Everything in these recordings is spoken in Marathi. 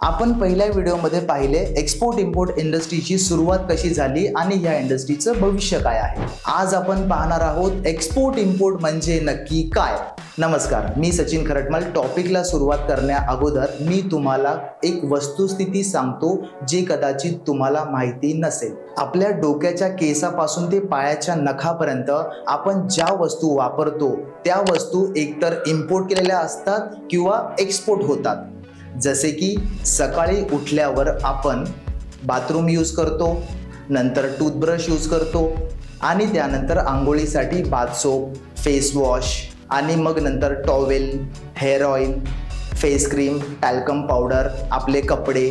आपण पहिल्या व्हिडिओमध्ये पाहिले एक्सपोर्ट इम्पोर्ट इंडस्ट्रीची सुरुवात कशी झाली आणि या इंडस्ट्रीचं भविष्य काय आहे. आज आपण पाहणार आहोत एक्सपोर्ट इम्पोर्ट म्हणजे नक्की काय. नमस्कार मी सचिन खरटमल. टॉपिकला सुरुवात करण्या अगोदर मी तुम्हाला एक वस्तुस्थिती सांगतो जी कदाचित तुम्हाला माहिती नसेल. आपल्या डोक्याच्या केसापासून ते पायाच्या नखापर्यंत आपण ज्या वस्तू वापरतो त्या वस्तू एकतर इम्पोर्ट केलेल्या असतात किंवा एक्सपोर्ट होतात. जसे की सकाळी उठल्यावर आपण बाथरूम यूज करतो नंतर टूथब्रश यूज करतो आणि त्यानंतर आंघोळीसाठी बाथ सोप फेस वॉश आणि मग नंतर towel hair oil face cream talcum powder आपले कपडे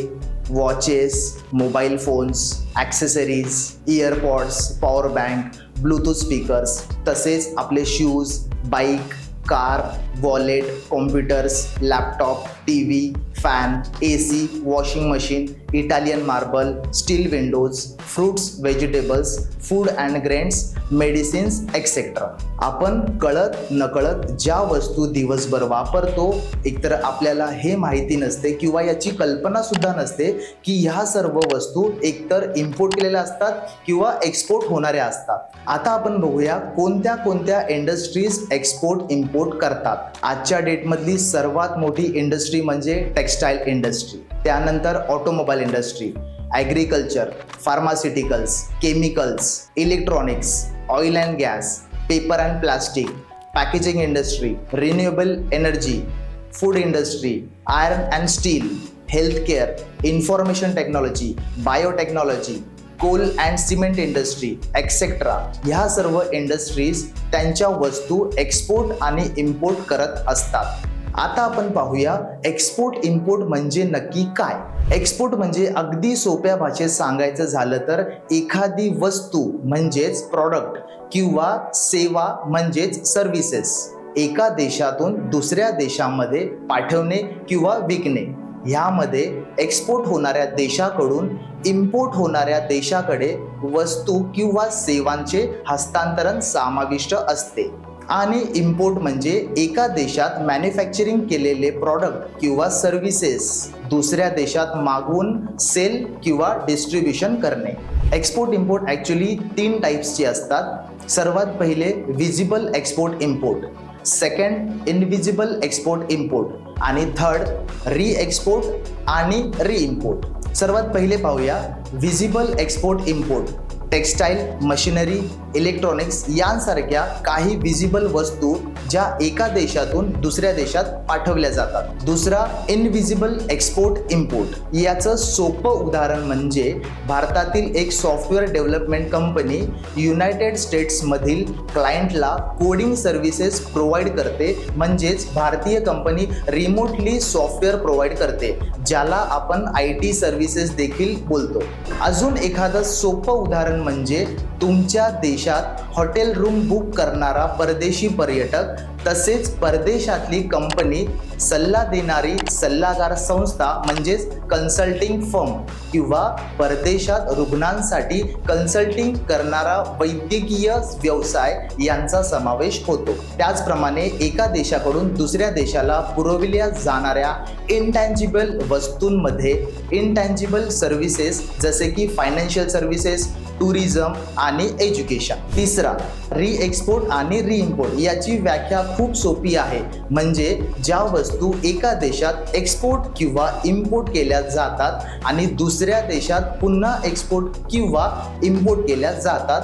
watches mobile phones accessories earpods power bank bluetooth speakers तसेच आपले shoes bike car wallet computers laptop T V fan A C washing machine Italian marble steel windows fruits vegetables food and grains medicines etcetera आपण कळत नकळत ज्या वस्तू दिवसभर वापरतो एकतर आपल्याला हे माहिती नसते किंवा याची कल्पना सुद्धा नसते की ह्या सर्व वस्तू एकतर इम्पोर्ट केलेल्या असतात किंवा एक्सपोर्ट होणाऱ्या असतात. आता आपण बघूया कोणत्या कोणत्या इंडस्ट्रीज एक्सपोर्ट इम्पोर्ट करतात. आजच्या डेटमधली सर्वात मोठी इंडस्ट्री म्हणजे टेक्स्टाईल इंडस्ट्री त्यानंतर automobile industry agriculture pharmaceuticals chemicals electronics oil and gas paper and plastic packaging industry renewable energy food industry iron and steel healthcare information technology biotechnology coal and cement industry etcetera ह्या सर्व इंडस्ट्रीज त्यांच्या वस्तू एक्सपोर्ट आणि इम्पोर्ट करत असतात. आता आपण पाहूया एक्सपोर्ट इम्पोर्ट म्हणजे नक्की काय? एक्सपोर्ट म्हणजे अगदी सोप्या भाषेत सांगायचं झालं तर एखादी वस्तू म्हणजेच प्रॉडक्ट किंवा सेवा म्हणजेच सर्व्हिसेस एका देशातून दुसऱ्या देशामध्ये पाठवणे किंवा विकणे. ह्यामध्ये एक्सपोर्ट होणाऱ्या देशाकडून इम्पोर्ट होणाऱ्या देशाकडे वस्तू किंवा सेवांचे हस्तांतरण समाविष्ट असते. आणि इम्पोर्ट म्हणजे एका देशात मॅन्युफॅक्चरिंग केलेले प्रॉडक्ट किंवा सर्व्हिसेस दुसऱ्या देशात मागवून सेल किंवा डिस्ट्रीब्युशन करणे. एक्सपोर्ट इम्पोर्ट ॲक्च्युली तीन टाईप्सची असतात. सर्वात पहिले visible export import second invisible export import आणि थर्ड री एक्सपोर्ट आणि री इम्पोर्ट सर्वात पहिले पाहूया visible export import textile machinery electronics यांसारख्या काही विजिबल वस्तू ज्या एका देशातून दुसऱ्या देशात पाठवल्या जातात. दुसरा इनविजिबल एक्सपोर्ट इम्पोर्ट याचं सोपं उदाहरण म्हणजे भारतातील एक सॉफ्टवेअर डेव्हलपमेंट कंपनी युनायटेड स्टेट्समधील क्लायंटला कोडिंग सर्व्हिसेस प्रोव्हाइड करते. म्हणजेच भारतीय कंपनी रिमोटली सॉफ्टवेअर प्रोव्हाइड करते. ज्याला आपण आय टी सर्व्हिसेस देखील बोलतो. अजून एखादं सोपं उदाहरण म्हणजे तुमच्या देशात हॉटेल रूम बुक करणारा परदेशी पर्यटक तसेच परदेशातली कंपनी सल्ला देणारी सल्लागार संस्था म्हणजेच कन्सल्टिंग फर्म. किंवा परदेशात रुग्णांसाठी कन्सल्टिंग करणारा वैद्यकीय व्यवसाय यांचा समावेश होतो. त्याचप्रमाणे एका देशाकडून दुसऱ्या देशाला पुरविल्या जाणाऱ्या इनटँजिबल वस्तूंमध्ये इनटँजिबल सर्व्हिसेस जसे की फायनान्शियल सर्व्हिसेस टुरिझम आणि एज्युकेशन तिसरा री एक्सपोर्ट आणि री इम्पोर्ट याची व्याख्या खूप सोपी आहे. म्हणजे ज्या वस्तू एका देशात एक्सपोर्ट किंवा इम्पोर्ट केल्या जातात आणि दुसऱ्या दुसऱ्या देशात पुन्हा एक्सपोर्ट किंवा इम्पोर्ट केल्या जातात.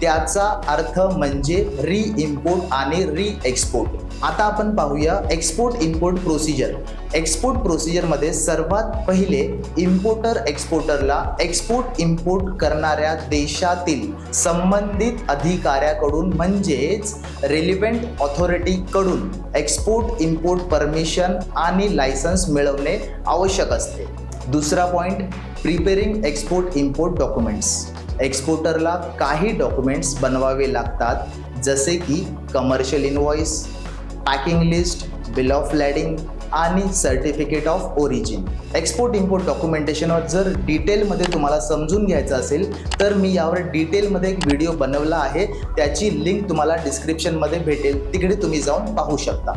त्याचा अर्थ म्हणजे री इम्पोर्ट आणि री एक्सपोर्ट आता आपण पाहूया एक्सपोर्ट इम्पोर्ट प्रोसिजर एक्सपोर्ट प्रोसिजरमध्ये सर्वात पहिले इम्पोर्टर एक्सपोर्टरला एक्सपोर्ट इम्पोर्ट करणाऱ्या देशातील संबंधित अधिकाऱ्याकडून म्हणजेच रेलिव्हेंट ऑथॉरिटीकडून एक्सपोर्ट इम्पोर्ट परमिशन आणि लायसन्स मिळवणे आवश्यक असते. दुसरा point preparing export import documents एक्सपोर्टरला काही डॉक्युमेंट्स बनवावे लागतात जसे की commercial invoice packing list bill of lading आणि certificate of origin export import डॉक्युमेंटेशनवर जर डिटेलमध्ये तुम्हाला समजून घ्यायचं असेल तर मी यावर डिटेलमध्ये एक व्हिडिओ बनवला आहे. त्याची लिंक तुम्हाला डिस्क्रिप्शनमध्ये भेटेल. तिकडे तुम्ही जाऊन पाहू शकता.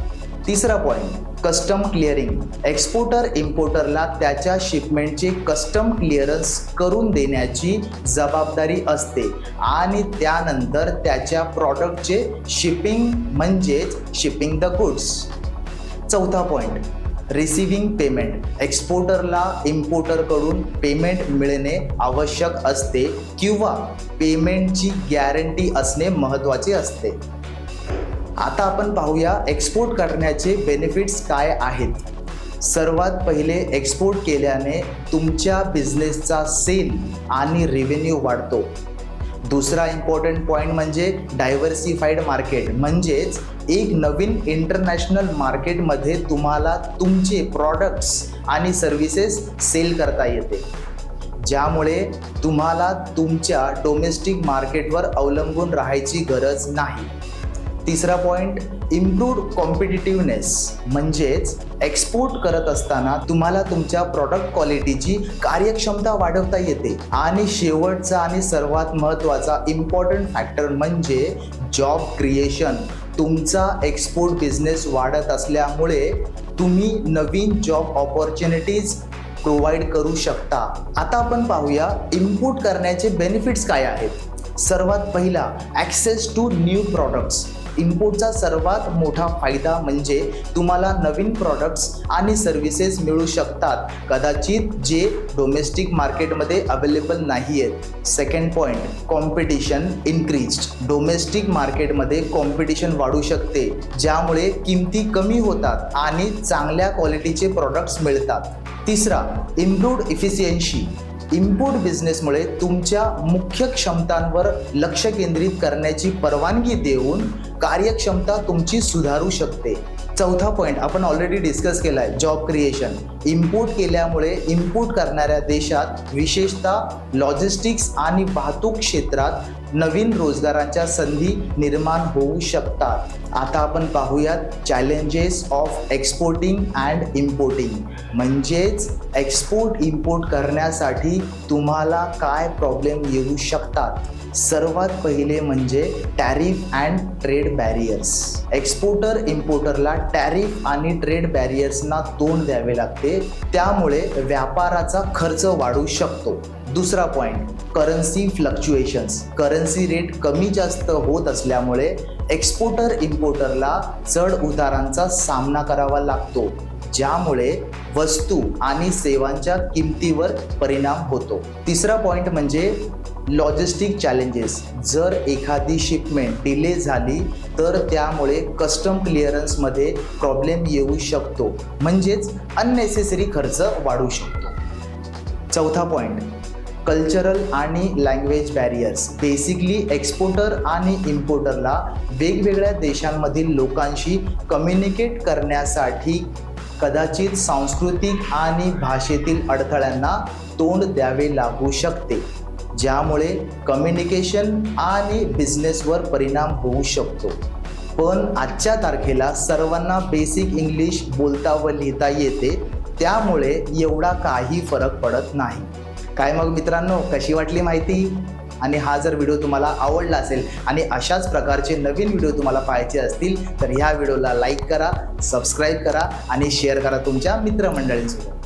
तिसरा पॉईंट कस्टम क्लिअरिंग एक्सपोर्टर इम्पोर्टरला त्याच्या शिपमेंटचे कस्टम क्लिअरन्स करून देण्याची जबाबदारी असते. आणि त्यानंतर त्याच्या प्रॉडक्टचे शिपिंग म्हणजेच शिपिंग द गुड्स चौथा पॉईंट रिसिव्हिंग पेमेंट एक्सपोर्टरला इम्पोर्टरकडून पेमेंट मिळणे आवश्यक असते किंवा पेमेंटची गॅरंटी असणे महत्त्वाचे असते. आता आपण पाहूया एक्सपोर्ट करण्याचे बेनिफिट्स काय आहेत. सर्वात पहिले एक्सपोर्ट केल्याने तुमच्या बिझनेसचा सेल आणि रेव्हेन्यू वाढतो. दुसरा इम्पॉर्टंट पॉईंट म्हणजे डायव्हर्सिफाईड मार्केट म्हणजेच एक नवीन इंटरनॅशनल मार्केटमध्ये तुम्हाला तुमचे प्रॉडक्ट्स आणि सर्व्हिसेस सेल करता येते. ज्यामुळे तुम्हाला तुमच्या डोमेस्टिक मार्केटवर अवलंबून राहायची गरज नाही. तिसरा पॉईंट इम्प्रूव्ड कॉम्पिटिटिव्हनेस म्हणजेच एक्सपोर्ट करत असताना तुम्हाला तुमच्या प्रॉडक्ट क्वालिटीची कार्यक्षमता वाढवता येते. आणि शेवटचा आणि सर्वात महत्त्वाचा इम्पॉर्टंट फॅक्टर म्हणजे जॉब क्रिएशन तुमचा एक्सपोर्ट बिझनेस वाढत असल्यामुळे तुम्ही नवीन जॉब ऑपॉर्च्युनिटीज प्रोव्हाइड करू शकता. आता आपण पाहूया इम्पोर्ट करण्याचे बेनिफिट्स काय आहेत. सर्वात पहिला ॲक्सेस टू न्यू प्रॉडक्ट्स इम्पोर्टचा सर्वात मोठा फायदा म्हणजे तुम्हाला नवीन प्रॉडक्ट्स आणि सर्व्हिसेस मिळू शकतात. कदाचित जे डोमेस्टिक मार्केटमध्ये अवेलेबल नाही आहेत second point competition increase domestic मार्केटमध्ये कॉम्पिटिशन वाढू शकते ज्यामुळे किमती कमी होतात आणि चांगल्या क्वालिटीचे प्रॉडक्ट्स मिळतात. तिसरा इम्प्रूव्ड इफिशियन्सी इम्पोर्ट बिझनेसमुळे तुमच्या मुख्य क्षमतांवर लक्ष केंद्रित करण्याची परवानगी देऊन कार्यक्षमता तुमची सुधारू शकते. चौथा पॉईंट आपण ऑलरेडी डिस्कस केला आहे जॉब क्रिएशन इम्पोर्ट केल्यामुळे इम्पोर्ट करणाऱ्या देशात विशेषतः लॉजिस्टिक्स आणि वाहतूक क्षेत्रात नवीन रोजगारांच्या संधी निर्माण होऊ शकतात. आता आपण पाहूयात challenges of exporting and importing म्हणजेच एक्सपोर्ट इम्पोर्ट करण्यासाठी तुम्हाला काय प्रॉब्लेम येऊ शकतात? सर्वात पहिले म्हणजे tariff and trade barriers exporter इम्पोर्टरला tariff आणि ट्रेड बॅरियर्सना तोंड द्यावे लागते. त्यामुळे व्यापाराचा खर्च वाढू शकतो. दुसरा point currency fluctuations currency rate कमी जास्त होत असल्यामुळे एक्सपोर्टर इम्पोर्टरला चढ उतारांचा सामना करावा लागतो ज्यामुळे वस्तू आणि सेवांच्या किमतीवर परिणाम होतो. तिसरा पॉईंट म्हणजे लॉजिस्टिक चॅलेंजेस जर एखादी शिपमेंट डिले झाली तर त्यामुळे कस्टम क्लिअरन्समध्ये प्रॉब्लेम येऊ शकतो. म्हणजेच अननेसेसरी खर्च वाढू शकतो. चौथा पॉईंट कल्चरल आणि लँग्वेज बॅरियर्स बेसिकली एक्सपोर्टर आणि इम्पोर्टरला वेगवेगळ्या देशांमधील लोकांशी कम्युनिकेट करण्यासाठी कदाचित सांस्कृतिक आणि भाषेतील अडथळ्यांना तोंड द्यावे लागू शकते. ज्यामुळे कम्युनिकेशन आणि बिझनेसवर परिणाम होऊ शकतो. पण आजच्या तारखेला सर्वांना बेसिक इंग्लिश बोलता व लिहिता येते त्यामुळे एवढा काही फरक पडत नाही. काय मग मित्रांनो कशी वाटली माहिती? आणि हा जर व्हिडिओ तुम्हाला आवडला असेल आणि अशाच प्रकारचे नवीन व्हिडिओ तुम्हाला पाहायचे असतील तर ह्या व्हिडिओला लाईक करा सबस्क्राईब करा आणि शेअर करा तुमच्या मित्रमंडळींसोबत.